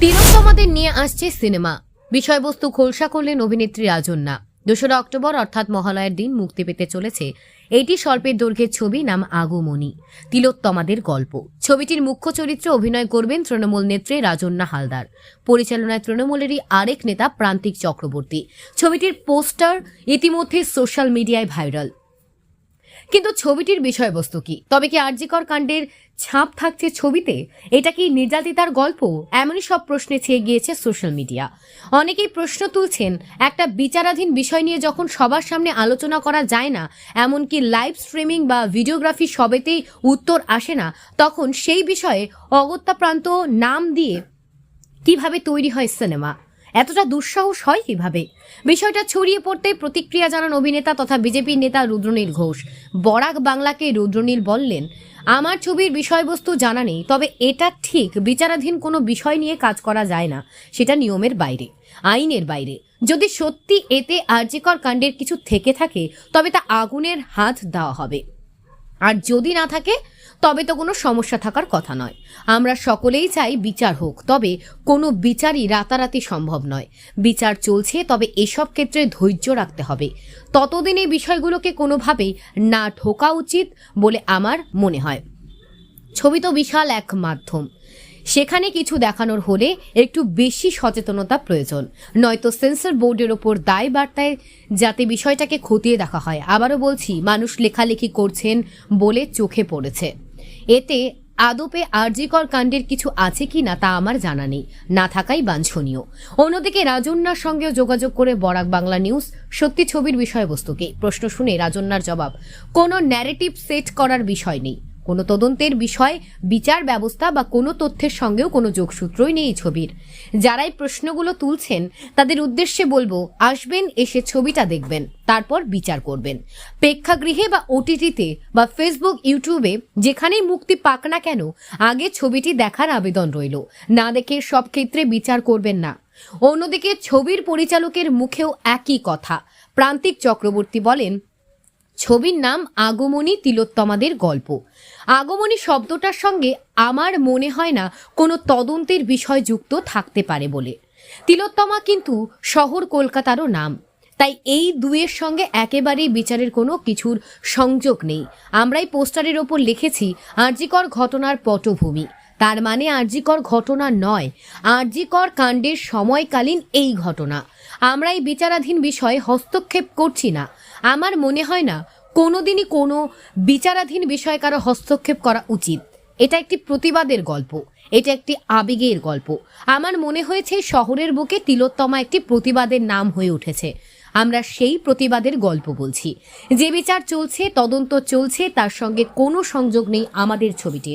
তিলোত্তমাদের নিয়ে আসছে সিনেমা। বিষয়বস্তু খোলসা করলেন অভিনেত্রী রাজন্যা। দোসরা অক্টোবর অর্থাৎ মহালয়ের দিন মুক্তি পেতে চলেছে এটি স্বল্পের দৈর্ঘ্যের ছবি, নাম আগমনী। তিলোত্তমাদের গল্প। ছবিটির মুখ্য চরিত্রে অভিনয় করবেন তৃণমূল নেত্রী রাজন্যা হালদার। পরিচালনায় তৃণমূলেরই আরেক নেতা প্রান্তিক চক্রবর্তী। ছবিটির পোস্টার ইতিমধ্যে সোশ্যাল মিডিয়ায় ভাইরাল। কিন্তু ছবিটির বিষয়বস্তু কি? তবে কি আরজিকর কাণ্ডের ছাপ থাকছে ছবিতে? এটা কি নির্যাতিতার গল্প? এমনই সব প্রশ্নে ছেয়ে গিয়েছে সোশ্যাল মিডিয়া। অনেকেই প্রশ্ন তুলছেন, একটা বিচারাধীন বিষয় নিয়ে যখন সবার সামনে আলোচনা করা যায় না, এমনকি লাইভ স্ট্রিমিং বা ভিডিওগ্রাফি সবেতেই উত্তর আসে না, তখন সেই বিষয়ে অগত্যাপ্রান্ত নাম দিয়ে কীভাবে তৈরি হয় সিনেমা? এতটা দুঃসাহস হয় কীভাবে? বিষয়টা ছড়িয়ে পড়তে প্রতিক্রিয়া জানান অভিনেতা তথা বিজেপির নেতা রুদ্রনীল ঘোষ। বরাক বাংলাকে রুদ্রনীল বললেন, আমার ছবির বিষয়বস্তু জানা নেই, তবে এটা ঠিক, বিচারাধীন কোনো বিষয় নিয়ে কাজ করা যায় না। সেটা নিয়মের বাইরে, আইনের বাইরে। যদি সত্যি এতে আর্যিকর কাণ্ডের কিছু থেকে থাকে, তবে তা আগুনের হাত দেওয়া হবে। আর যদি না থাকে তবে তো কোনো সমস্যা থাকার কথা নয়। আমরা সকলেই চাই বিচার হোক, তবে কোনো বিচারই রাতারাতি সম্ভব নয়। বিচার চলছে, তবে এসব ক্ষেত্রে ধৈর্য রাখতে হবে। ততদিন এই বিষয়গুলোকে কোনোভাবেই না ঢোকা উচিত বলে আমার মনে হয়। ছবি তো বিশাল এক মাধ্যম। সেখানে কিছু দেখানোর হলে একটু বেশি সচেতনতা প্রয়োজন। নয়তো সেন্সর বোর্ডের ওপর দায় বার্তায় যাতে বিষয়টাকে খতিয়ে দেখা হয়। আবারও বলছি, মানুষ লেখালেখি করছেন বলে চোখে পড়েছে। এতে আদপে আরজিকর কাণ্ডের কিছু আছে কি না তা আমার জানা নেই। না থাকাই বাঞ্ছনীয়। অন্যদিকে রাজন্যার সঙ্গেও যোগাযোগ করে বরাক বাংলা নিউজ সত্যি ছবির বিষয়বস্তুকে। প্রশ্ন শুনে রাজন্যার জবাব, কোনো ন্যারেটিভ সেট করার বিষয় নেই। কোনো তদন্তের বিষয়, বিচার ব্যবস্থা বা কোনো তথ্যের সঙ্গেও কোনো যোগসূত্রই নেই ছবির। যারাই প্রশ্নগুলো তুলছেন, তাদের উদ্দেশ্যে বলব, আসবেন, এসে ছবিটা দেখবেন, তারপর বিচার করবেন। প্রেক্ষাগৃহে বা ওটিটিতে বা ফেসবুক ইউটিউবে যেখানেই মুক্তি পাক না কেন, আগে ছবিটি দেখার আবেদন রইল। না দেখে সব ক্ষেত্রে বিচার করবেন না। অন্যদিকে ছবির পরিচালকের মুখেও একই কথা। প্রান্তিক চক্রবর্তী বলেন ছবির নাম আগমনী তিলোত্তমাদের গল্প। আগমনী শব্দটার সঙ্গে আমার মনে হয় না কোনো তদন্তের বিষয় যুক্ত থাকতে পারে বলে। তিলোত্তমা কিন্তু শহর কলকাতারও নাম। তাই এই দুয়ের সঙ্গে একেবারেই বিচারের কোনো কিছুর সংযোগ নেই। আমরাই পোস্টারের ওপর লিখেছি আর্যিকর ঘটনার পটভূমি। তার মানে আর্যিকর ঘটনা নয়। আর্যিকর কাণ্ডের সময়কালীন এই ঘটনা। আমরা এই বিচারাধীন বিষয়ে হস্তক্ষেপ করছি না। আমার মনে হয় না কোনোদিনই কোনো বিচারাধীন বিষয়ে কারও হস্তক্ষেপ করা উচিত। এটা একটি প্রতিবাদের গল্প। এটা একটি আবেগের গল্প। আমার মনে হয়েছে শহরের বুকে তিলোত্তমা একটি প্রতিবাদের নাম হয়ে উঠেছে। আমরা সেই প্রতিবাদের গল্প বলছি। যে বিচার চলছে, তদন্ত চলছে, তার সঙ্গে কোনো সংযোগ নেই আমাদের ছবিটির।